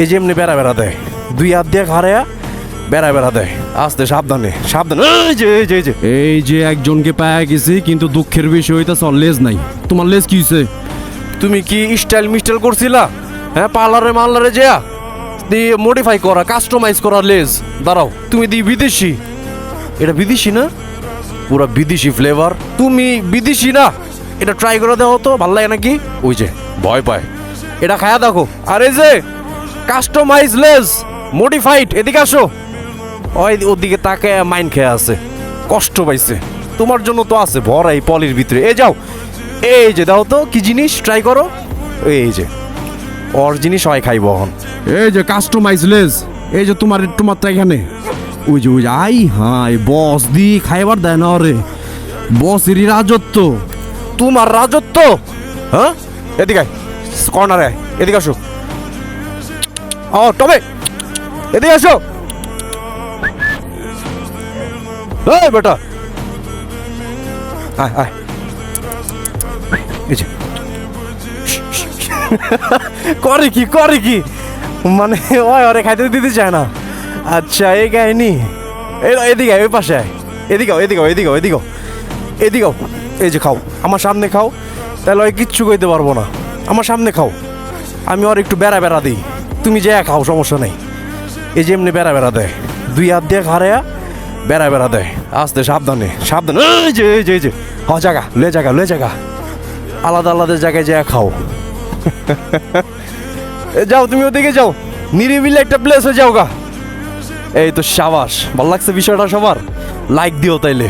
এই যে এমনি বেড়া বেড়া দেয়। দুই হাত দিয়ে খাড়ায়া বেড়া বেড়া দেয়। আস্তে সাবধানে সাবধানে। এই যে এই যে এই যে। এই যে একজনকে পায়া গেছি কিন্তু দুঃখের বিষয় হইতাছে ওর লেজ নাই। তোমার লেজ কি হইছে? তুমি কি স্টাইল মিস্টাইল করছিলা? হ্যাঁ পার্লারে মার্লারে যেয়া? দিয়ে মডিফাই করা কাস্টমাইজ করা লেজ। দাঁড়াও তুমি দি বিদেশি। এটা বিদেশি না? পুরো বিদেশি ফ্লেভার তুমি বিদেশি না? এটা ট্রাই করে দাও তো ভালো লাগে নাকি? ওই যে ভয় পায়। এটা খায়া দেখো। আরে যে কাস্টমাইজ লেজ মডিফাইড এদিকে আসো। ওই ওদিকে তাকে মাইন খেয়ে আছে কষ্ট পাইছে। তোমার জন্য তো আছে ভরা এই পলির ভিতরে। এ যাও এই যে দাও তো কি জিনিস? ট্রাই করো। এই যে ওর জিনিস হয় খাইব এখন। এই যে কাস্টমাইজ লেজ এই যে তোমার তোমার তো এখানে। ওই যে ওই যে আই হাই বস দি খাইবার দেয় না রে বস এরই রাজত্ব। তোমার রাজত্ব? হ্যাঁ? এদিকে কর্নারে এদিকে আসো। ও টবে এদিকে আসো। এই বেটা। করে কি করে কি? মানে ওই, ওরে খাইতে দিতে চায় না। আচ্ছা এই কাহিনি। এদিকে ওই পাশে। এদিকে এদিকে এদিকে এদিকে এদিকে এই যে খাও। আমার সামনে খাও। তাহলে ওই কিচ্ছু কইতে পারব না। আমার সামনে খাও। আমি ওর একটু বেড়া বেড়া দিই। তুমি যে খাও সমস্যা নেই। এই যে এমনি বেড়া বেড়া দেয়। দুই হাত দিয়ে খাড়ায়া বেড়া বেড়া দেয়। আস্তে সাবধানে সাবধানে। এই যে এই যে এই যে। হ জায়গা লে জায়গা লে জায়গা আলাদা আলাদা জায়গায় যেয়ে খাও যাও, তুমি ওদিকে যাও। নিরিবিলি একটা প্লেসে যাও গা এই তো সাবাস। ভালো লাগছে বিষয়টা সবার? লাইক দিও তাইলে।